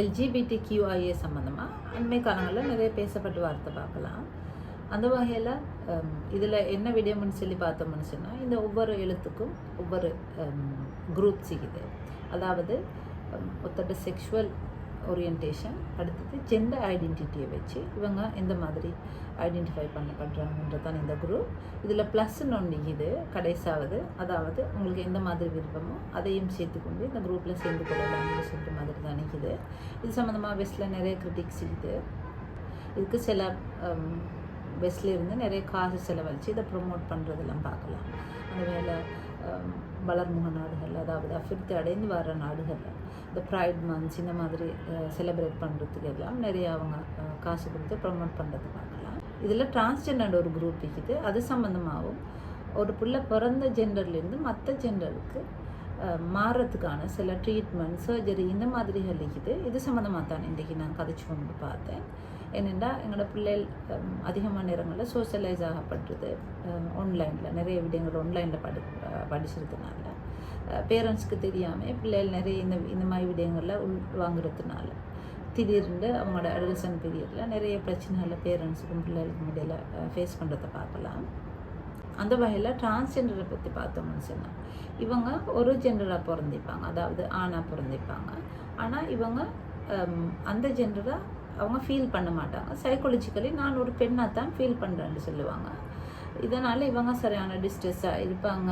LGBT QIA சம்மந்தமாக அண்மை காலங்களில் நிறைய பேசப்பட்டு வார்த்தை பார்க்கலாம். அந்த வகையில் இதில் என்ன விடயம்னு சொல்லி பார்த்தோம்னு சொன்னால் இந்த ஒவ்வொரு எழுத்துக்கும் ஒவ்வொரு குரூப் சிக்குது அதாவது ஒருத்தட்ட செக்ஷுவல் ஓரியன்டேஷன் அடுத்தது ஜெண்டர் ஐடென்டிட்டியை வச்சு இவங்க எந்த மாதிரி ஐடென்டிஃபை பண்ணப்படுறாங்கன்றது தான் இந்த குரூப் இதில் ப்ளஸ்ன்னு ஒன்று இது கடைசாவது. அதாவது உங்களுக்கு எந்த மாதிரி விருப்பமோ அதையும் சேர்த்துக்கொண்டு இந்த குரூப்பில் சேர்ந்து கொள்ளலாம்னு சொல்கிற மாதிரி தான் இது இது சம்மந்தமாக வெஸ்ட்டில் நிறைய கிரிட்டிக்ஸ் இது இதுக்கு சில வெஸ்ட்லேருந்து நிறைய காசு செலவழித்து இதை ப்ரொமோட் பண்ணுறதெல்லாம் பார்க்கலாம். அந்த வேலை வளர்முக நாடுகள் அதாவது அபிவிருத்தி அடைந்து வர நாடுகளில் இந்த ப்ரைட் மந்த்ஸ் இந்த மாதிரி செலிப்ரேட் பண்ணுறதுக்கு எல்லாம் நிறைய அவங்க காசு கொடுத்து ப்ரொமோட் பண்ணுறது பார்க்கலாம். இதில் டிரான்ஸ்ஜெண்டர் ஒரு குரூப் இருக்குது. அது சம்மந்தமாகவும் ஒரு பிள்ளை பிறந்த ஜெண்டர்லேருந்து மற்ற ஜெண்டருக்கு மாறுறதுக்கான சில ட்ரீட்மெண்ட் சர்ஜரி இந்த மாதிரிகள் இருக்குது. இது சம்மந்தமாக தான் இன்றைக்கி நான் கதைச்சு கொண்டு பார்த்தேன். என்னென்னா எங்களோட பிள்ளைகள் அதிகமான நேரங்களில் சோஷியலைஸ் ஆகப்படுறது ஆன்லைனில் நிறைய விடயங்கள் ஆன்லைனில் படி படிச்சிருக்கனால. பேரண்ட்ஸ்க்கு தெரியாமல் பிள்ளைகள் நிறைய இந்த இந்த மாதிரி விடயங்களில் உள் வாங்குறதுனால திடீர்னு அவங்களோட அடல்சன் பீரியடில் நிறைய பிரச்சனைகளை பேரண்ட்ஸுக்கும் பிள்ளைகளுக்கும் இடையில ஃபேஸ் பண்ணுறதை பார்க்கலாம். அந்த வகையில் டிரான்ஸ்ஜெண்டரை பற்றி பார்த்தோம்னு சொன்னால் இவங்க ஒரு ஜெண்டராக பிறந்திப்பாங்க அதாவது ஆணாக பிறந்திப்பாங்க ஆனால் இவங்க அந்த ஜெண்டராக அவங்க ஃபீல் பண்ண மாட்டாங்க. சைக்காலஜிக்கலி நான் ஒரு பெண்ணாக தான் ஃபீல் பண்ணுறேன்னு சொல்லுவாங்க. இதனால் இவங்க சரியான டிஸ்ட்ரெஸ்ஸாக இருப்பாங்க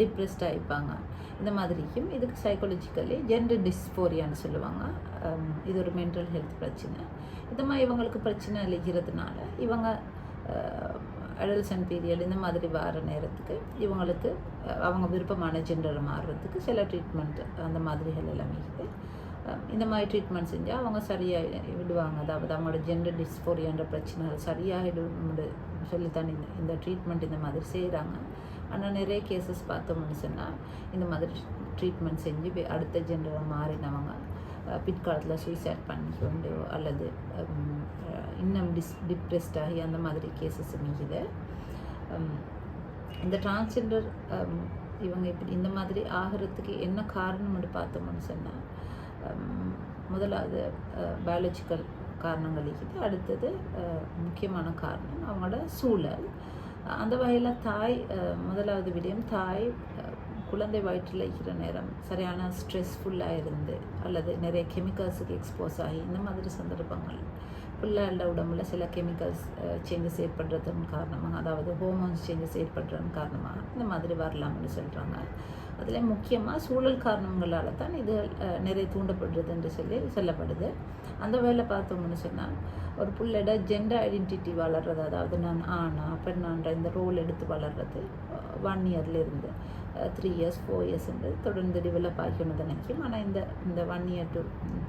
டிப்ரெஸ்டாக இருப்பாங்க. இந்த மாதிரியும் இதுக்கு சைக்காலஜிக்கலி ஜெண்டர் டிஸ்போரியான்னு சொல்லுவாங்க. இது ஒரு மென்டல் ஹெல்த் பிரச்சனை. இந்த மாதிரி இவங்களுக்கு பிரச்சனை இருக்கிறதுனால இவங்க அடல்சன் பீரியட் இந்த மாதிரி வர நேரத்துக்கு இவங்களுக்கு அவங்க விருப்பமான ஜெண்டரை மாறுறதுக்கு சில ட்ரீட்மெண்ட் அந்த மாதிரிகள் எல்லாமே இருக்குது இந்த மாதிரி ட்ரீட்மெண்ட் செஞ்சால் அவங்க சரியாக விடுவாங்க. அதாவது அவங்களோட ஜெண்டர் டிஸ்போரியான்ற பிரச்சனைகள் சரியாகிடும் சொல்லித்தான் இந்த இந்த ட்ரீட்மெண்ட் இந்த மாதிரி செய்கிறாங்க ஆனால் நிறைய கேசஸ் பார்த்தோம்னு சொன்னால் இந்த மாதிரி ட்ரீட்மெண்ட் செஞ்சு அடுத்த ஜெண்டரை மாறினவங்க பிற்காலத்தில் சூசைட் பண்ணிக்கொண்டு அல்லது இன்னும் டிஸ் டிப்ரெஸ்ட் ஆகி அந்த மாதிரி கேசஸ் மிகுது இந்த டிரான்ஸ்ஜெண்டர் இவங்க இப்படி இந்த மாதிரி ஆகிறதுக்கு என்ன காரணம்னு பார்த்தோம்னு சொன்னால் முதலாவது பயாலஜிக்கல் காரணங்கள் இருக்குது அடுத்தது முக்கியமான காரணம் அவங்களோட சூழல் அந்த வகையில் தாய் முதலாவது விடயம் தாய் குழந்தை வயிற்றில் இருக்கிற நேரம் சரியான ஸ்ட்ரெஸ்ஃபுல்லாக இருந்து அல்லது நிறைய கெமிக்கல்ஸுக்கு எக்ஸ்போஸ் ஆகி இந்த மாதிரி சந்தர்ப்பங்கள் பிள்ளைகளோட உடம்புல சில கெமிக்கல்ஸ் சேஞ்சஸ் ஏற்படுறதன் காரணமாக அதாவது ஹோமோன்ஸ் சேஞ்சஸ் ஏற்படுறதன் காரணமாக இந்த மாதிரி வரலாம்னு சொல்கிறாங்க அதில் முக்கியமாக சூழல் காரணங்களால் தான் இது நிறைய தூண்டப்படுறது என்று சொல்லி சொல்லப்படுது. அந்த வேலை பார்த்தோம்னு சொன்னால் ஒரு பிள்ளையோட ஜெண்டர் ஐடென்டிட்டி வளர்றது அதாவது நான் ஆனா பெண்ணான்ற இந்த ரோல் எடுத்து வளர்றது ஒன் இயர்லேருந்து த்ரீ இயர்ஸ் ஃபோர் இயர்ஸ்ன்றது தொடர்ந்து டெவலப் ஆகிக்கணும் நினைக்கும் ஆனால் இந்த இந்த one year to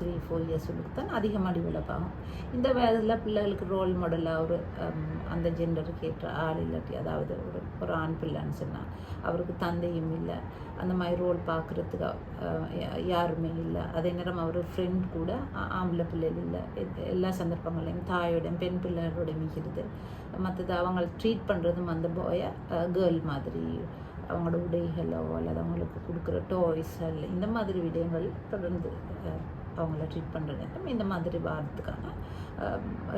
three four இயர்ஸுக்கு தான் அதிகமாக டெவலப் ஆகும். இந்த வயதில் பிள்ளைகளுக்கு ரோல் மாடலாக ஒரு அந்த ஜெண்டருக்கு ஏற்ற ஆள் இல்லாட்டி அதாவது ஒரு ஒரு ஆண் பிள்ளைன்னு சொன்னால் அவருக்கு தந்தையும் இல்லை அந்த மாதிரி ரோல் பார்க்குறதுக்கு யாருமே இல்லை. அதே நேரம் அவர் ஃப்ரெண்ட் கூட ஆம்பளை பிள்ளைகள் இல்லை. எல்லா சந்தர்ப்பங்களையும் தாயோடையும் பெண் பிள்ளைகளோட மிகிறது மற்றது அவங்களை ட்ரீட் பண்ணுறதும் அந்த பாயை கேர்ள் மாதிரி அவங்களோட உடைகளோ அல்லது அவங்களுக்கு கொடுக்குற டாய்ஸ்கள் இந்த மாதிரி விடயங்கள் தொடர்ந்து அவங்கள ட்ரீட் பண்ணுற நேரம் இந்த மாதிரி வாரத்துக்கான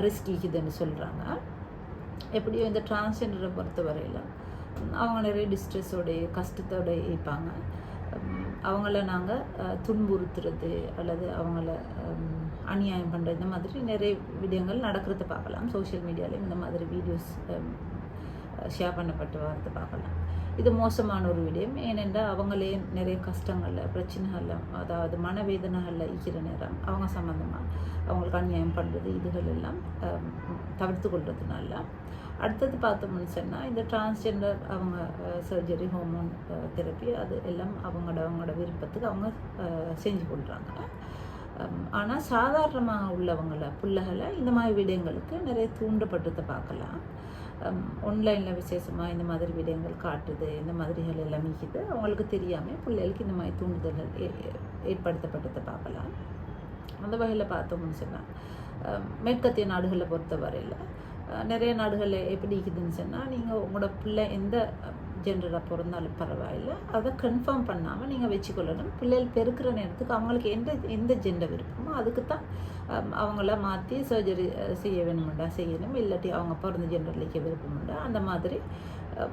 ரிஸ்க் இருக்குதுன்னு சொல்கிறாங்க எப்படியோ இந்த டிரான்ஸ்ஜெண்டரை பொறுத்த வரையில் அவங்க நிறைய டிஸ்ட்ரெஸ்ஸோடைய கஷ்டத்தோட இருப்பாங்க. அவங்கள நாங்கள் துன்புறுத்துறது அல்லது அவங்கள அநியாயம் பண்ணுறது இந்த மாதிரி நிறைய விடயங்கள் நடக்கிறத பார்க்கலாம். சோஷியல் மீடியாவிலையும் இந்த மாதிரி வீடியோஸ் ஷேர் பண்ணப்பட்டு வார்த்தை பார்க்கலாம். இது மோசமான ஒரு விடயம். ஏனென்றால் அவங்களே நிறைய கஷ்டங்களில் பிரச்சனைகளில் அதாவது மனவேதனைகளில் இருக்கிற நேரம் அவங்க சம்மந்தமாக அவங்களுக்கு அநியாயம் பண்ணுறது இதுகள் எல்லாம் தவிர்த்து கொள்வதுனால அடுத்தது பார்த்தோம்னு சொன்னால் இந்த டிரான்ஸ்ஜெண்டர் அவங்க சர்ஜரி ஹோமோன் தெரப்பி அது எல்லாம் அவங்களோட அவங்களோட விருப்பத்துக்கு அவங்க செஞ்சு கொள்கிறாங்க ஆனால் சாதாரணமாக உள்ளவங்களை பிள்ளைகளை இந்த மாதிரி விடயங்களுக்கு நிறைய தூண்டப்பட்டதை பார்க்கலாம். ஆன்லைனில் விசேஷமாக இந்த மாதிரி விடயங்கள் காட்டுது இந்த மாதிரிகள் எல்லாம் நீக்குது அவங்களுக்கு தெரியாமல் பிள்ளைகளுக்கு இந்த மாதிரி தூண்டுதல்கள் ஏ- ஏற்படுத்தப்பட்டதை பார்க்கலாம். அந்த வகையில் பார்த்தோம்னு சொன்னால் மேற்கத்திய நாடுகளை பொறுத்த வரையில் நிறைய நாடுகளில் எப்படி இருக்குதுன்னு சொன்னால் நீங்கள் உங்களோட பிள்ளை எந்த ஜென்ரலாக பிறந்தாலும் பரவாயில்ல. அதை கன்ஃபார்ம் பண்ணாமல் நீங்கள் வச்சுக்கொள்ளணும். பிள்ளைகள் பெருக்கிற நேரத்துக்கு அவங்களுக்கு எந்த எந்த ஜெண்டர் விருப்பமோ அதுக்கு தான் அவங்கள மாற்றி சர்ஜரி செய்ய வேணுமெண்டா செய்யணும். இல்லாட்டி அவங்க பிறந்த ஜெண்டர்லிக்க விருப்பமுண்டா அந்த மாதிரி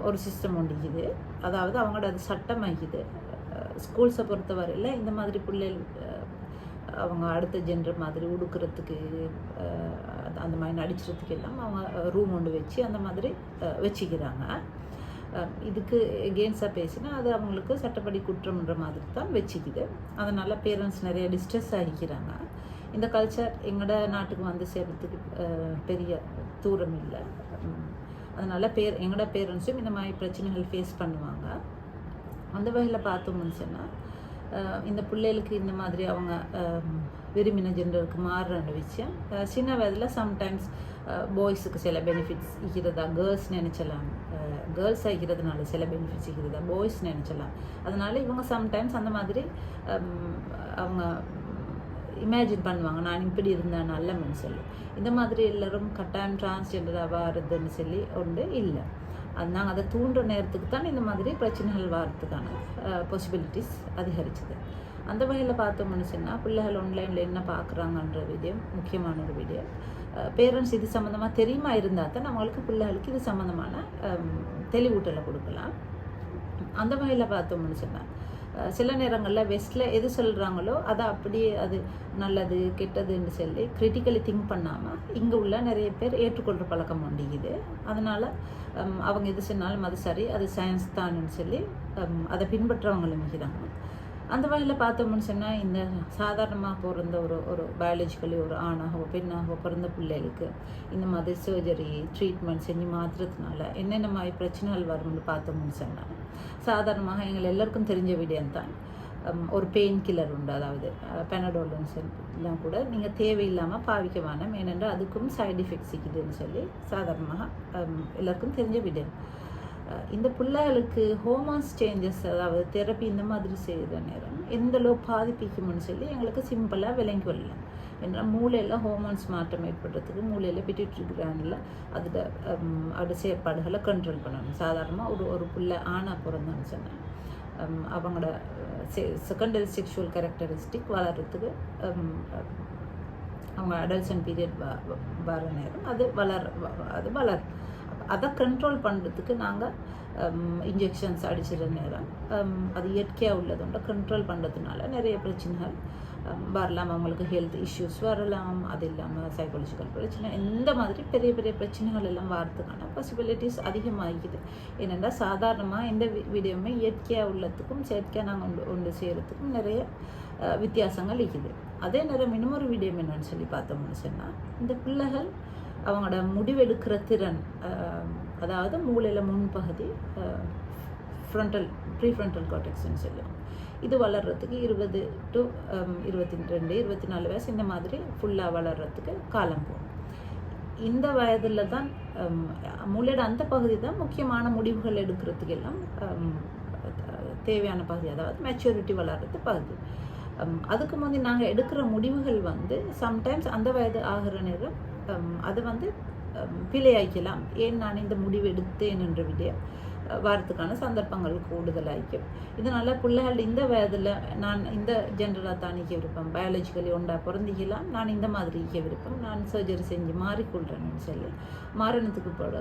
ஒரு சிஸ்டம் ஒண்டிக்குது அதாவது அவங்களோட அது சட்டமாகிக்குது ஸ்கூல்ஸை பொறுத்தவரையில் இந்த மாதிரி பிள்ளைகள் அவங்க அடுத்த ஜென்ரல் மாதிரி உடுக்கிறதுக்கு அந்த- மாதிரி நடிச்சுறதுக்கு எல்லாம் அவங்க ரூம் ஒன்று வச்சு அந்த மாதிரி வச்சுக்கிறாங்க. இதுக்கு எகேன்ஸ்டாக பேசினா அது அவங்களுக்கு சட்டப்படி குற்றம்ன்ற மாதிரி தான் வச்சுக்குது. அதனால் பேரண்ட்ஸ் நிறைய டிஸ்ட்ரெஸ் ஆகிக்கிறாங்க. இந்த கல்ச்சர் எங்களோட நாட்டுக்கு வந்து சேர்றதுக்கு பெரிய தூரம் இல்லை. அதனால் பேர் எங்களோட பேரண்ட்ஸும் இந்த மாதிரி பிரச்சனைகள் ஃபேஸ் பண்ணுவாங்க. அந்த வகையில் பார்த்தோம்னு சொன்னால் இந்த பிள்ளைகளுக்கு இந்த மாதிரி அவங்க விரும்பின ஜெண்டருக்கு மாறுற விஷயம் சின்ன வயதில் சம்டைம்ஸ் பாய்ஸுக்கு சில பெனிஃபிட்ஸ் இருக்கிறதா கேர்ள்ஸ் நினச்சலாம். கேர்ள்ஸ் ஆகிறதுனால சில பெனிஃபிட்ஸ் இருக்கிறதா பாய்ஸ் நினச்சலாம். அதனால் இவங்க சம்டைம்ஸ் அந்த மாதிரி அவங்க இமேஜின் பண்ணுவாங்க நான் இப்படி இருந்தேன் நல்ல சொல்லி. இந்த மாதிரி எல்லாரும் கட்டாயம் டிரான்ஸ்ஜெண்டராக வாருதுன்னு சொல்லி ஒன்று இல்லை. அது நாங்கள் அதை தூண்டுற நேரத்துக்கு தான் இந்த மாதிரி பிரச்சனைகள் வாரத்துக்கான பாசிபிலிட்டிஸ் அதிகரிச்சது. அந்த வகையில் பார்த்தோம்னு சொன்னால் பிள்ளைகள் ஆன்லைனில் என்ன பார்க்குறாங்கன்ற வீடியோ முக்கியமான ஒரு வீடியோ பேரண்ட்ஸ் இது சம்மந்தமாக தெரியுமா இருந்தால் தான் நம்மளுக்கு பிள்ளைகளுக்கு இது சம்மந்தமான தெளிவூட்டலை கொடுக்கலாம். அந்த வகையில் பார்த்தோம்னு சொன்னால் சில நேரங்களில் வெஸ்ட்டில் எது சொல்கிறாங்களோ அதை அப்படியே அது நல்லது கெட்டதுன்னு சொல்லி கிரிட்டிக்கலி திங்க் பண்ணாமல் இங்கே உள்ள நிறைய பேர் ஏற்றுக்கொள்கிற பழக்கம் உண்டிக்குது. அதனால் அவங்க எது சொன்னாலும் அது சரி அது சயின்ஸ் தான்னு சொல்லி அதை பின்பற்றவங்களும் இருக்கிறாங்க. அந்த வகையில் பார்த்தோம்னு சொன்னால் இந்த சாதாரணமாக பிறந்த ஒரு ஒரு பயாலஜிக்கலி ஒரு ஆணாகவோ பெண்ணாகவோ பிறந்த பிள்ளைகளுக்கு இந்த மாதிரி சர்ஜரி ட்ரீட்மெண்ட் செஞ்சு மாற்றுறதுனால என்னென்ன மாதிரி பிரச்சனைகள் வரும்னு பார்த்தோம்னு சொன்னால் சாதாரணமாக எங்கள் எல்லாருக்கும் தெரிஞ்ச விடயம் தான். ஒரு பெயின் கில்லர் உண்டு. அதாவது பெனடோல்னு சொல்லலாம் கூட நீங்கள் தேவையில்லாமல் பாவிக்க வேணாம். ஏனென்றால் அதுக்கும் சைடு எஃபெக்ட்ஸ் இருக்குதுன்னு சொல்லி சாதாரணமாக எல்லாருக்கும் தெரிஞ்ச விடயம். இந்த பிள்ளைகளுக்கு ஹோமான்ஸ் சேஞ்சஸ் அதாவது தெரப்பி இந்த மாதிரி செய்கிற நேரம் எந்த அளவு பாதிப்பிக்கும்னு சொல்லி எங்களுக்கு சிம்பிளாக விளங்கி கொள்ளலாம் ஏன்னா மூளையில் ஹோமான்ஸ் மாற்றம் ஏற்படுறதுக்கு மூளையில் பிடிட்ரி கிராண்டில் அதோட அதோட செயற்பாடுகளை கண்ட்ரோல் பண்ணணும். சாதாரணமாக ஒரு ஒரு பிள்ளை ஆணாக பிறந்தான்னு சொன்னேன் அவங்களோட செகண்டரி செக்ஷுவல் கேரக்டரிஸ்டிக் வளர்கிறதுக்கு அவங்க அடல்சன் பீரியட் வர நேரம் அது வளர் வ- அது வளரும். அதை கண்ட்ரோல் பண்ணுறதுக்கு நாங்கள் இன்ஜெக்ஷன்ஸ் அடிச்சிட நேரம் அது இயற்கையாக உள்ளதோட கண்ட்ரோல் பண்ணுறதுனால நிறைய பிரச்சனைகள் வரலாம். அவங்களுக்கு ஹெல்த் இஷ்யூஸ் வரலாம். அது இல்லாமல் சைக்காலஜிக்கல் பிரச்சனை இந்த மாதிரி பெரிய பெரிய பிரச்சனைகள் எல்லாம் வரதுக்கான பாசிபிலிட்டிஸ் அதிகமாகிக்குது. ஏனென்றா சாதாரணமாக எந்த வீடியோவுமே இயற்கையாக உள்ளதுக்கும் செயற்கையாக நாங்கள் ஒன்று ஒன்று செய்கிறதுக்கும் நிறைய வித்தியாசங்கள் இருக்குது. அதே நேரம் இன்னொரு வீடியோ என்னன்னு சொல்லி பார்த்தோம்னு சொன்னால் இந்த பிள்ளைகள் அவங்களோட முடிவெடுக்கிற திறன் அதாவது மூளையில் முன்பகுதி ஃப்ரண்டல் ப்ரீ ஃப்ரண்டல் காட்டெக்ஸ்ன்னு சொல்லுவோம். இது வளர்கிறதுக்கு இருபது டு இருபத்தி ரெண்டு இருபத்தி நாலு வயசு இந்த மாதிரி ஃபுல்லாக வளர்கிறதுக்கு காலம் போகும். இந்த வயதில் தான் மூளையோட அந்த பகுதி தான் முக்கியமான முடிவுகள் எடுக்கிறதுக்கு எல்லாம் தேவையான பகுதி அதாவது மெச்சூரிட்டி வளர்கிறது பகுதி. அதுக்கு முந்தி நாங்கள் எடுக்கிற முடிவுகள் வந்து சம்டைம்ஸ் அந்த வயது ஆகிற நேரம் அது வந்து பிழையாக்கலாம் ஏன் நான் இந்த முடிவு எடுத்தேன் என்ற விடயம் வாரத்துக்கான சந்தர்ப்பங்கள் கூடுதலாய்க்கும். இதனால் பிள்ளைகள் இந்த வயதில் நான் இந்த ஜென்ரலாக தான் விருப்பம். பயாலஜிக்கலி ஒன்றா பிறந்திக்கலாம் நான் இந்த மாதிரி ஈக்க விருப்பம். நான் சர்ஜரி செஞ்சு மாறிக்கொள்கிறேன்னு சொல்லி மாறினத்துக்கு போட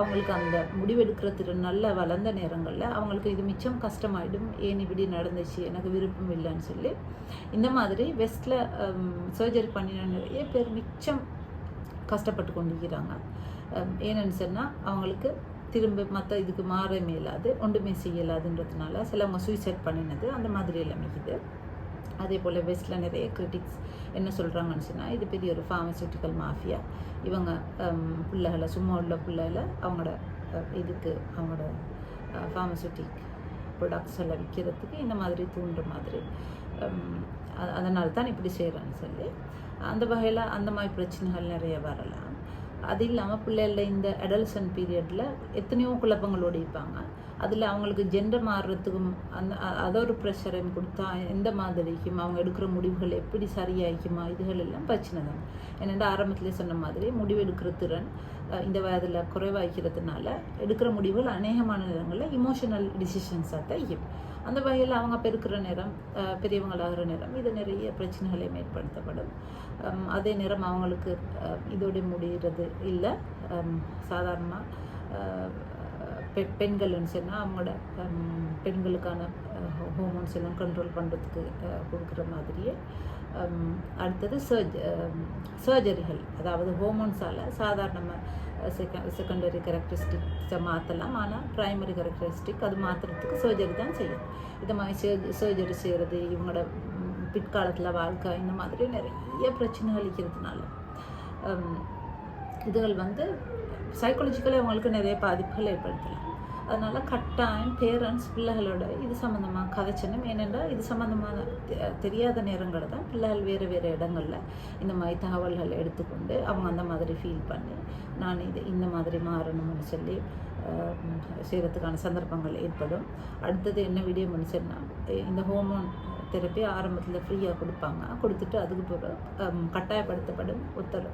அவங்களுக்கு அந்த முடிவெடுக்கிற திறன் வளர்ந்த நேரங்களில் அவங்களுக்கு இது மிச்சம் கஷ்டமாயிடும். ஏன் இப்படி நடந்துச்சு? எனக்கு விருப்பம் இல்லைன்னு சொல்லி இந்த மாதிரி வெஸ்ட்டில் சர்ஜரி பண்ணின நிறைய பேர் மிச்சம் கஷ்டப்பட்டு கொண்டிருக்கிறாங்க. ஏன்னு சொன்னால் அவங்களுக்கு திரும்ப மற்ற இதுக்கு மாற இல்லாது ஒன்றுமே செய்யலாதுன்றதுனால சிலவங்க சூசைட் பண்ணினது அந்த மாதிரி எல்லாமே இருக்குது அதே போல் வெஸ்டில் நிறைய கிரிட்டிக்ஸ் என்ன சொல்கிறாங்கன்னு சொன்னால் இது பெரிய ஒரு ஃபார்மசூட்டிக்கல் மாஃபியா இவங்க பிள்ளைகளை சும்மா உள்ள பிள்ளைகளை அவங்களோட இதுக்கு அவங்களோட ஃபார்மசூட்டிக் ப்ரொடக்ட்ஸ் எல்லாம் விற்கிறதுக்கு இந்த மாதிரி தூண்டுற மாதிரி. அதனால தான் இப்படி செய்கிறேன்னு சொல்லி அந்த வகையில் அந்த மாதிரி பிரச்சனைகள் நிறைய வரலாம். அது இல்லாமல் பிள்ளைகளில் இந்த அடல்சன் பீரியடில் எத்தனையோ குழப்பங்களோடு இருப்பாங்க அதில் அவங்களுக்கு ஜெண்டர் மாறுறதுக்கும் அந்த அதை ஒரு ப்ரெஷரையும் கொடுத்தா எந்த மாதிரிக்கும் அவங்க எடுக்கிற முடிவுகள் எப்படி சரியாயிக்குமா? இதுகள் எல்லாம் பிரச்சனை தான். என்னென்னா ஆரம்பத்தில் சொன்ன மாதிரி முடிவு எடுக்கிற திறன் இந்த வயதில் குறைவாய்க்கிறதுனால எடுக்கிற முடிவுகள் அநேகமான நேரங்களில் இமோஷனல் டிசிஷன்ஸாக தான் இருக்கும் அந்த வகையில் அவங்க பெருக்கிற நேரம் பெரியவங்களாகிற நேரம் இது நிறைய பிரச்சனைகளை ஏற்படுத்தப்படும் அதே நேரம் அவங்களுக்கு இதோடு இதோட முடிகிறது இல்லை. சாதாரணமாக பெ பெண்கள்னு சொன்னால் அவங்களோட பெண்களுக்கான ஹோமோன்ஸ் எல்லாம் கண்ட்ரோல் பண்ணுறதுக்கு கொடுக்குற மாதிரியே அடுத்தது சர்ஜ் சர்ஜரிகள் அதாவது ஹோமோன்ஸால் சாதாரணமாக செகண்ட் செகண்டரி கேரக்டரிஸ்டிக்ஸை மாற்றலாம் ஆனால் ப்ரைமரி கேரக்டரிஸ்டிக் அது மாற்றுறதுக்கு சர்ஜரி தான் செய்யும். இது மாதிரி சர்ஜ் சர்ஜரி செய்கிறது இவங்களோட பிற்காலத்தில் வாழ்க்கை இந்த மாதிரி நிறைய பிரச்சனைகள் இருக்கிறதுனால. இதுகள் வந்து சைக்காலஜிக்கலி அவங்களுக்கு நிறைய பாதிப்புகள் ஏற்படுத்தலாம். அதனால் கட்டாயம் பேரண்ட்ஸ் பிள்ளைகளோட இது சம்மந்தமாக கதைச்சனும். ஏனென்றால் இது சம்மந்தமான தெ- தெரியாத நேரங்களில் தான் பிள்ளைகள் வேறு வேறு இடங்களில் இந்த மாதிரி தகவல்கள் எடுத்துக்கொண்டு அவங்க அந்த மாதிரி ஃபீல் பண்ணி நான் இது இந்த மாதிரி மாறணும்னு சொல்லி செய்கிறதுக்கான சந்தர்ப்பங்கள் ஏற்படும். அடுத்தது என்ன வீடியோ முடிச்சேன்னா இந்த ஹோமோன் தெரப்பி ஆரம்பத்தில் ஃப்ரீயாக கொடுப்பாங்க. கொடுத்துட்டு அதுக்கு பிறகு கட்டாயப்படுத்தப்படும். ஒருத்தர்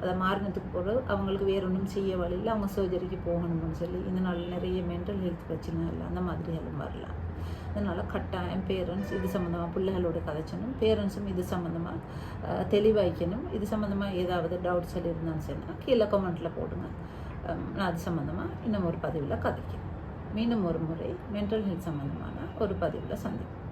அதை மாறினதுக்கு பிறகு அவங்களுக்கு வேற ஒன்றும் செய்ய வழியில் அவங்க சர்ஜரிக்கு போகணும்னு சொல்லி இதனால் நிறைய மென்டல் ஹெல்த் பிரச்சனை இல்லை. அந்த மாதிரி எல்லாம் வரலாம். அதனால் கட்டாயம் பேரண்ட்ஸ் இது சம்மந்தமாக பிள்ளைகளோட கதைச்சணும் பேரண்ட்ஸும் இது சம்மந்தமாக தெளிவாய்க்கணும் இது சம்மந்தமாக ஏதாவது டவுட்ஸ் எல்லாம் இருந்தாலும் சொன்னால் கீழே கமெண்ட்டில் போடுங்க. நான் அது சம்மந்தமாக இன்னும் ஒரு பதிவில் கதைக்கிறேன். மீண்டும் ஒரு முறை மென்டல் ஹெல்த் சம்மந்தமான ஒரு பதிவில் சந்திப்போம்.